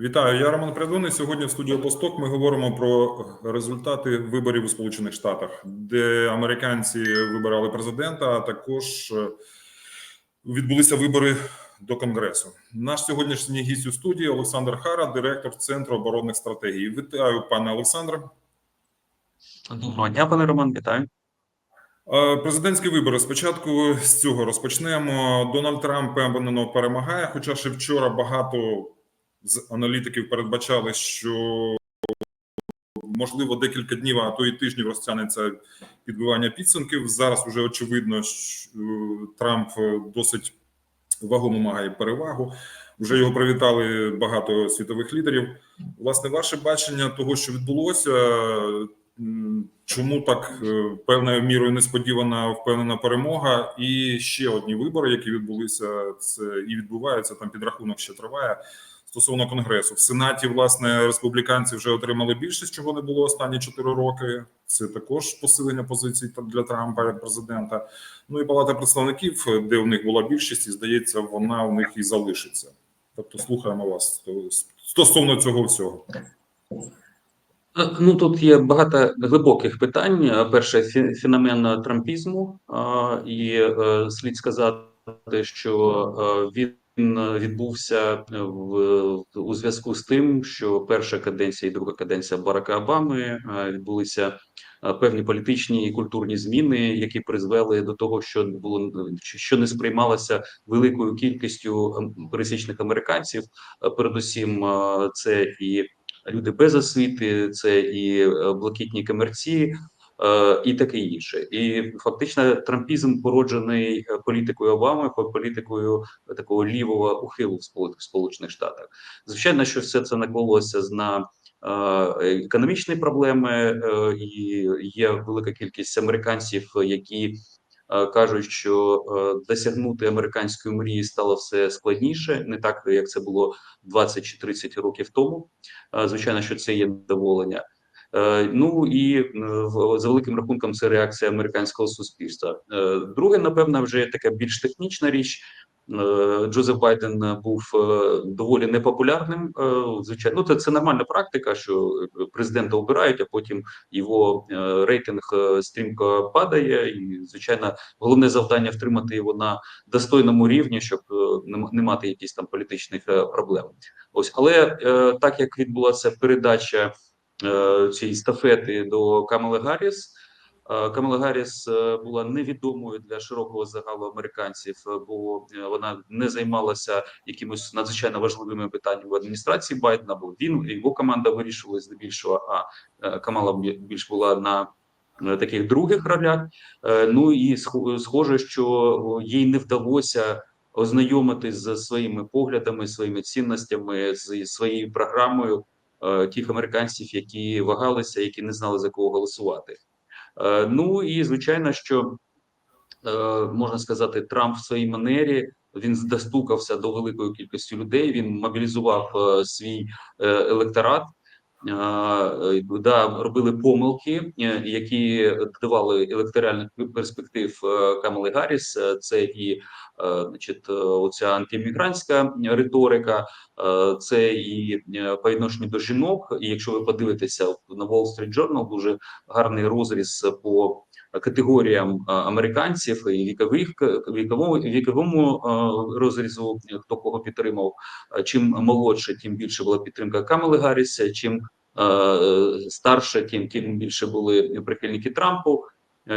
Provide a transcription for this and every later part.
Вітаю, я Роман Прядоний. Сьогодні в студії Посток ми говоримо про результати виборів у Сполучених Штатах, де американці вибирали президента, а також е, відбулися вибори до Конгресу. Наш сьогоднішній гість у студії Олександр Хара, директор Центру оборонних стратегій. Вітаю, пане Олександре. Доброго дня, пане Роман, вітаю. Е, Президентські вибори спочатку з цього розпочнемо. Дональд Трамп певно перемагає. Хоча ще вчора багато з аналітиків передбачали, що можливо декілька днів, а то і тижнів розтягнеться підбивання підсумків. Зараз вже очевидно, що е, Трамп досить вагомо має перевагу. Вже його привітали багато світових лідерів. Власне, ваше бачення того, що відбулося, чому так е, певною мірою несподівана впевнена перемога, і ще одні вибори, які відбулися, це і відбуваються там. Підрахунок ще триває стосовно конгресу. В сенаті власне республіканці вже отримали більшість, чого не було останні 4 роки. Це також посилення позицій для Трампа як президента. Ну і палата представників, де у них була більшість, і здається, вона у них і залишиться. Тобто, слухаємо вас стосовно цього всього. Е, Ну тут є багато глибоких питань. Перше феномен трампізму, і е, слід сказати, що е, він відбувся в у зв'язку з тим, що перша каденція і друга каденція Барака Обами е, відбулися е, певні політичні і культурні зміни, які призвели до того, що було що не сприймалося великою кількістю пересічних американців. Е, Передусім, е, це і люди без освіти, це і е, блакитні комерці, е, і таке інше. І фактично трампізм породжений е, політикою Обами, політикою такого лівого ухилу в Сполу- Сполучених Штатах. Звичайно, що все це наклалося з- на е, економічні проблеми, е, і є велика кількість американців, які е, кажуть, що е, досягнути американської мрії стало все складніше, не так як це було 20 чи 30 років тому. Е, Звичайно, що це є недоволення. Е, Ну і е, за великим рахунком це реакція американського суспільства. Е, Друге, напевно, вже така більш технічна річ. Джозеф Байден був доволі непопулярним. Звичайно, ну це, це нормальна практика, що президента обирають, а потім його рейтинг стрімко падає. І звичайно, головне завдання втримати його на достойному рівні, щоб не мати якісь там політичних проблем. Ось, але так як відбулася передача цієї стафети до Камали Гарріс. е, Камала Гарріс е, була невідомою для широкого загалу американців, е, бо е, вона не займалася якимось надзвичайно важливими питаннями в адміністрації Байдена, бо він його команда вирішували здебільшого. А е, Камала більш була на е, таких других ролях. Е, Ну і схоже, що їй не вдалося ознайомитись з своїми поглядами, своїми цінностями, з своєю програмою е, тих американців, які вагалися, які не знали за кого голосувати. Е, Ну і звичайно, що е, можна сказати, Трамп в своїй манері. Він достукався до великої кількості людей. Він мобілізував е, свій е, електорат. Е, да, робили помилки, е, які давали електоральних перспектив е, Камали Гарріс. Це і значить, оця антимігрантська риторика, це і по відношенню до жінок. І якщо ви подивитеся на Wall Street Journal, дуже гарний розріз по категоріям е, американців і вікових віковому віковому е, розрізу, хто кого підтримав. Е, Чим молодше, тим більше була підтримка Камали Гарріса. Чим старше, тим тим більше були прихильники Трампу.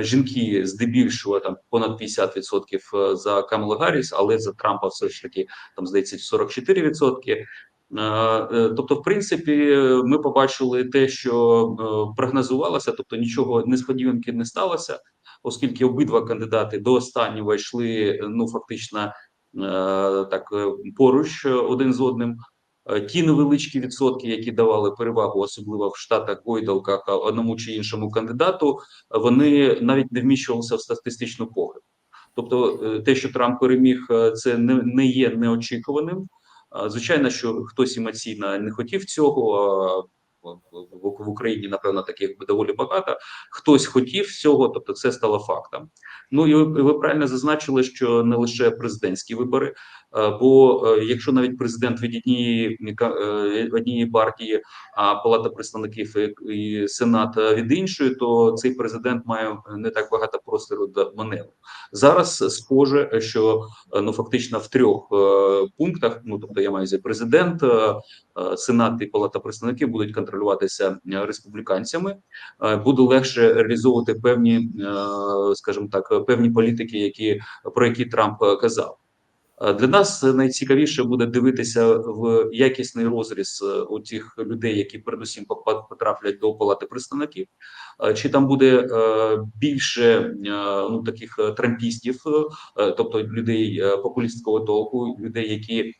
Жінки здебільшого там понад 50% за Камалу Гарріс, але за Трампа все ж таки там здається 44%. Е, е, Тобто, в принципі, ми побачили те, що е, прогнозувалося, тобто нічого несподіванки не сталося, оскільки обидва кандидати до останнього йшли ну фактично так поруч один з одним. Ті невеличкі відсотки, які давали перевагу, особливо в штатах гойдалках одному чи іншому кандидату, вони навіть не вміщувалися в статистичну похибку. Тобто, те, що Трамп переміг, це не є неочікуваним. Звичайно, що хтось емоційно не хотів цього. в- Україні, напевно, таких доволі багато. Хтось хотів цього, тобто це стало фактом. Ну і ви, ви правильно зазначили, що не лише президентські вибори Бо е, якщо навіть президент від однієї е, однієї партії, а Палата представників і, Сенат е, від іншої, то цей президент має не так багато простору до маневру. Зараз схоже, що ну фактично в трьох пунктах, ну тобто я маю за президент, Сенат і Палата представників будуть контролюватися республіканцями. Буде легше реалізовувати певні, скажімо так, певні політики, які про які Трамп казав. Е, Для нас найцікавіше буде дивитися в якісний розріз е, у тих людей, які передусім потраплять до палати представників. Е, Чи там буде більше ну таких трампістів, тобто людей популістського толку, людей, які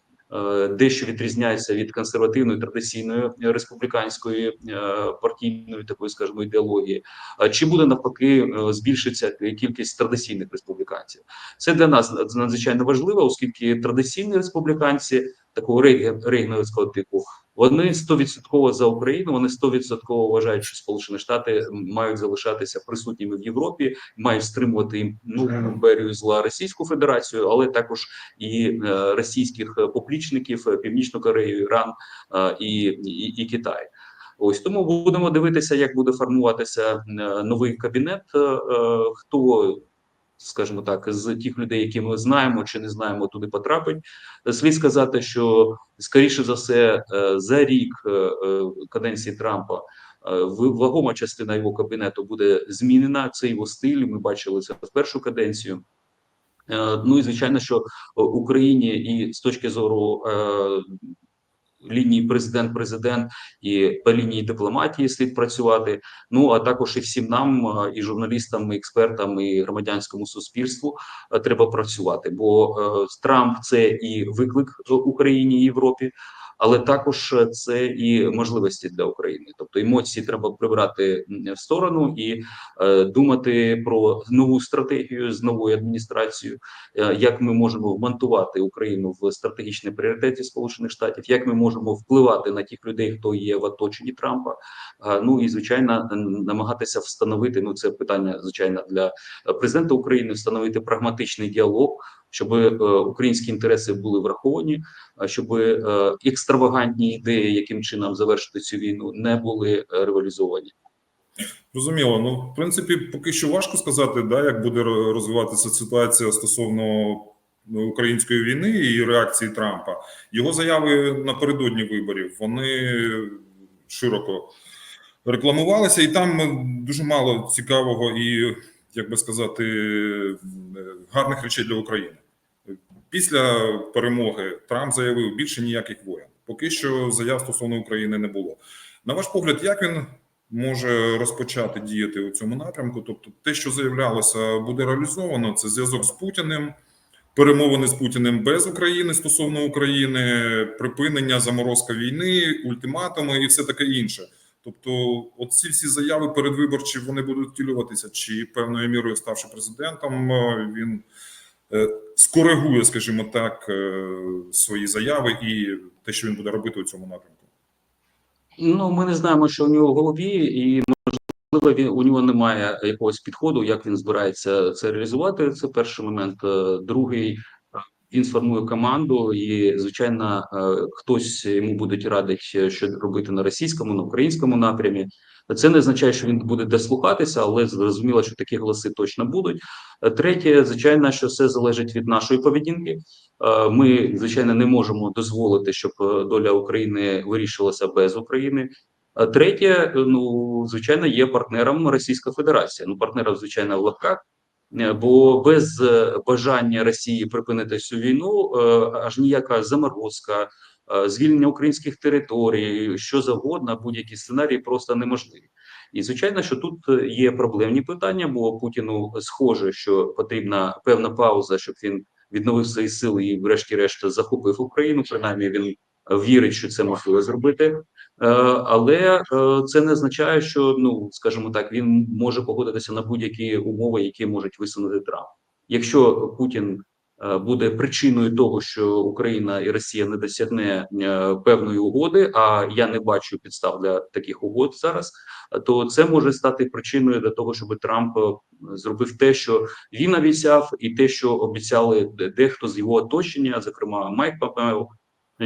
дещо відрізняється від консервативної традиційної республіканської е, партійної такої, скажімо, ідеології, Е, чи буде навпаки е, збільшиться кількість традиційних республіканців? Це для нас надз- надзвичайно важливо, оскільки традиційні республіканці такого рейген- типу вони 100% за Україну. Вони 100% вважають, що Сполучені Штати мають залишатися присутніми в Європі, мають стримувати їм нову імперію зла Російську Федерацію, але також і е, російських поплічників е, Північну Корею, Іран е, і, і, і Китай. Ось тому будемо дивитися, як буде формуватися е, новий кабінет. е, Хто скажімо так, з тих людей, які ми знаємо чи не знаємо, туди потрапить. Слід сказати, що скоріше за все е, за рік е, е, каденції Трампа. Вагома частина його кабінету буде змінена. Це його стиль. Ми бачили це в першу каденцію. Ну і звичайно, що Україні і з точки зору лінії президент-президент і по лінії дипломатії слід працювати. Ну а також і всім нам, е, і журналістам, і експертам, і громадянському суспільству е, треба працювати. Бо е, Трамп це і виклик Україні і Європі. Але також е, це і можливості для України, тобто емоції треба прибрати в сторону і е, думати про нову стратегію з новою адміністрацією, е, як ми можемо вмонтувати Україну в стратегічні пріоритеті Сполучених Штатів, як ми можемо впливати на тих людей, хто є в оточенні Трампа. А, Ну і звичайно, намагатися встановити. Ну це питання звичайно для е, президента України. Встановити прагматичний діалог, щоб е, українські інтереси були враховані, щоб е, екстравагантні ідеї, яким чином завершити цю війну, не були е, реалізовані. Зрозуміло. Ну, в принципі, поки що важко сказати, да, як буде розвиватися ситуація стосовно української війни і реакції Трампа. Його заяви напередодні виборів вони широко рекламувалися, і там дуже мало цікавого і, як би сказати, гарних речей для України. Після перемоги Трамп заявив більше ніяких воєн. Поки що заяв стосовно України не було. На ваш погляд, як він може розпочати діяти у цьому напрямку? Тобто, те, що заявлялося, буде реалізовано. Це зв'язок з Путіним, перемовини з Путіним без України стосовно України, припинення заморозка війни, ультиматуми і все таке інше. Тобто, оці всі заяви передвиборчі вони будуть втілюватися, чи певною мірою, ставши президентом, е, він е, скоригує, скажімо так, е, свої заяви і те, що він буде робити у цьому напрямку. Ну, ми не знаємо, що у нього в голові, і можливо, він у нього немає якогось підходу, як він збирається це реалізувати. Це перший момент. Другий він сформує команду, і звичайно, е, хтось йому буде радить, е, що робити на російському, на українському напрямі. Це не означає, що він буде дослухатися, але зрозуміло, що такі голоси точно будуть. Третє, звичайно, що все залежить від нашої поведінки. Е, Ми, звичайно, не можемо дозволити, щоб е, доля України вирішилася без України. Третє, ну звичайно, є партнером Російська Федерація. Ну, партнером, звичайно, в лапках. Е, Бо без е, бажання Росії припинити цю війну е, аж ніяка заморозка, звільнення українських територій, що завгодно, будь-які сценарії просто неможливі. І звичайно, що тут є проблемні питання, бо Путіну схоже, що потрібна певна пауза, щоб він відновив свої сили і, врешті-решт, захопив Україну. Принаймні, він вірить, що це можливо зробити. Е, Але е, це не означає, що ну скажімо так, він може погодитися на будь-які умови, які можуть висунути Трамп. Якщо Путін е, буде причиною того, що Україна і Росія не досягне певної угоди. А я не бачу підстав для таких угод зараз. То це може стати причиною для того, щоб Трамп зробив те, що він обіцяв, і те, що обіцяли дехто з його оточення, зокрема Майк Помпео,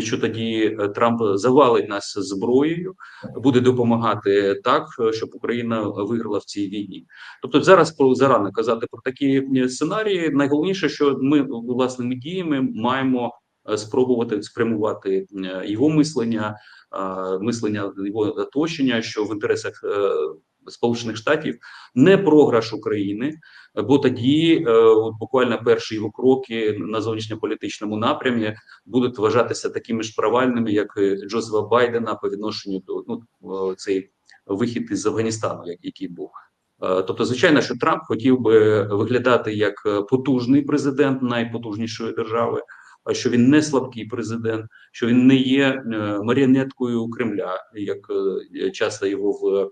що тоді е, Трамп завалить нас зброєю, буде допомагати так, е, щоб Україна виграла в цій війні. Тобто зараз про зарано казати про такі е, сценарії. Найголовніше, що ми власними діями маємо е, спробувати спрямувати е, його мислення, е, мислення його оточення, що в інтересах е, Сполучених Штатів не програш України, бо тоді, е, от буквально перші його кроки на зовнішньополітичному напрямі будуть вважатися такими ж провальними, як і Джозефа Байдена по відношенню до ну е, цей вихід із Афганістану, як який був. Е, Тобто, звичайно, що Трамп хотів би виглядати як е, потужний президент найпотужнішої держави, що він не слабкий президент, що він не є е, маріонеткою Кремля, як е, часто його в е,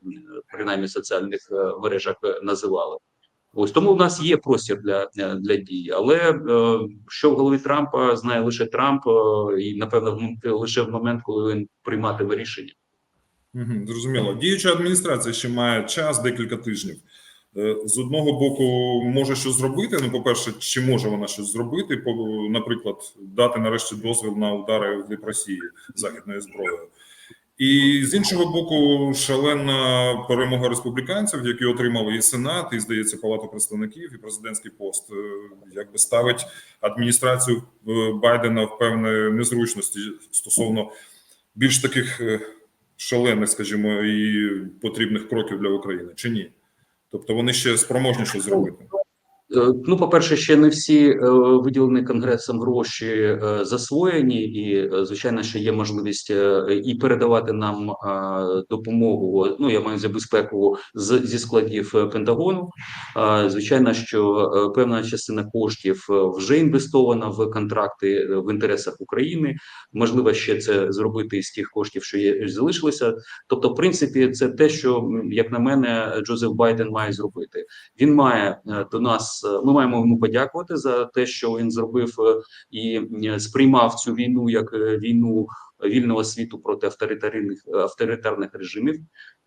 принаймні соціальних мережах називали. Ось тому в нас є простір для, для дій, але е, що в голові Трампа знає лише Трамп, е, і напевно лише в момент, коли він прийматиме рішення. Зрозуміло. Діюча адміністрація ще має час, декілька тижнів. Е, З одного боку, може щось зробити. Ну, по-перше, чи може вона щось зробити? Наприклад, дати нарешті дозвіл на удари в глиб Росії західною зброєю. І з іншого боку, шалена перемога республіканців, які отримали і Сенат, і здається, Палату представників, і президентський пост, е, якби ставить адміністрацію е, Байдена в певні незручності стосовно більш таких шалених, скажімо, і потрібних кроків для України, чи ні? Тобто вони ще спроможні щось зробити. Е, Ну, по-перше, ще не всі е, виділені конгресом гроші е, засвоєні, і звичайно, що є можливість і передавати нам допомогу. Ну я маю за безпеку з зі складів Пентагону. Звичайно, що певна частина коштів вже інвестована в контракти в інтересах України. Можливо, ще це зробити із тих коштів, що є залишилося. Тобто, в принципі, це те, що як на мене, Джозеф Байден має зробити. Він має до нас. Е, Ми маємо йому подякувати за те, що він зробив е, і е, сприймав цю війну як війну вільного світу проти авторитарних авторитарних режимів.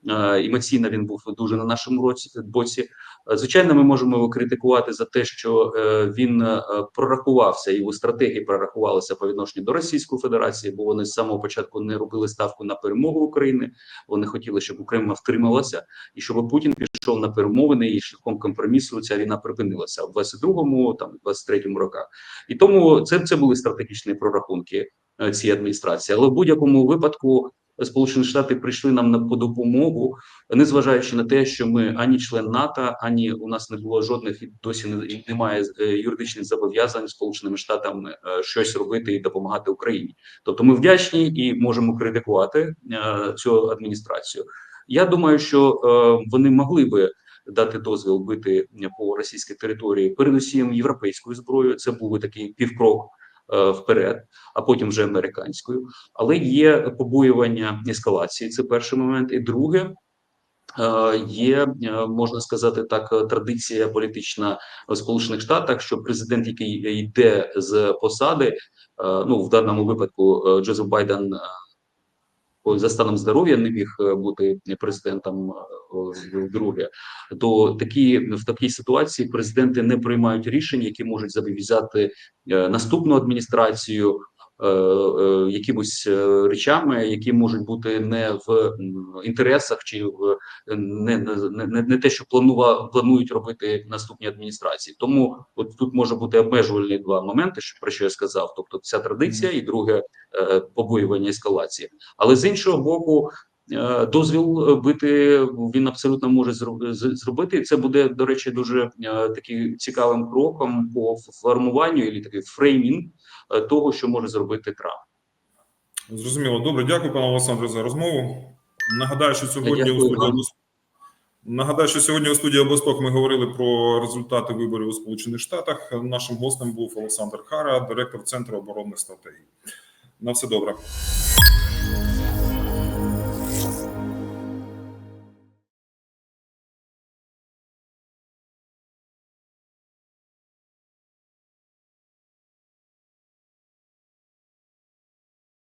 Е, Емоційно він був дуже на нашому році боці. Звичайно, ми можемо його критикувати за те, що е, він е, прорахувався, його стратегії прорахувалися по відношенню до Російської Федерації, бо вони з самого початку не робили ставку на перемогу України. Вони хотіли, щоб Україна втрималася, і щоб Путін пішов на перемовини і шляхом компромісу ця війна припинилася в 22-му, там 23-му роках. І тому це, це були стратегічні прорахунки е, цієї адміністрації. Але в будь-якому випадку Сполучені Штати прийшли нам на по допомогу, незважаючи на те, що ми ані член НАТО, ані у нас не було жодних і досі не немає е, юридичних зобов'язань Сполученими Штатами е, щось робити і допомагати Україні. Тобто, ми вдячні і можемо критикувати цю адміністрацію. Я думаю, що вони могли би дати дозвіл бити по російській території, передусім європейською зброєю. Це був такий півкрок вперед, а потім вже американською. Але є побоювання ескалації. Це перший момент. І друге. е, Є е, можна сказати так, е, традиція політична в Сполучених Штатах, що президент, який йде з посади, е, ну в даному випадку е, Джозеф Байден е, за станом здоров'я не міг е, бути президентом е, вдруге, то такі в такій ситуації президенти не приймають рішень, які можуть зобов'язати е, наступну адміністрацію. Е, е, Якимось е, речами, які можуть бути не в інтересах, чи в не, не, не, не те, що планува, планують робити наступні адміністрації. Тому от тут може бути обмежувальні два моменти, що про що я сказав. Тобто, ця традиція, і друге побоювання ескалації. Але з іншого боку, дозвіл бити він абсолютно може зробити. І це буде, до речі, дуже таким цікавим кроком по формуванню і такий фреймінг того, що може зробити Трамп. Зрозуміло. Добре, дякую, пане Олександре, за розмову. Нагадаю, що сьогодні у студії вам. Нагадаю, що сьогодні у студії Обосток ми говорили про результати виборів у Сполучених Штатах. Нашим гостем був Олександр Хара, директор Центру оборонних стратегій. На все добре.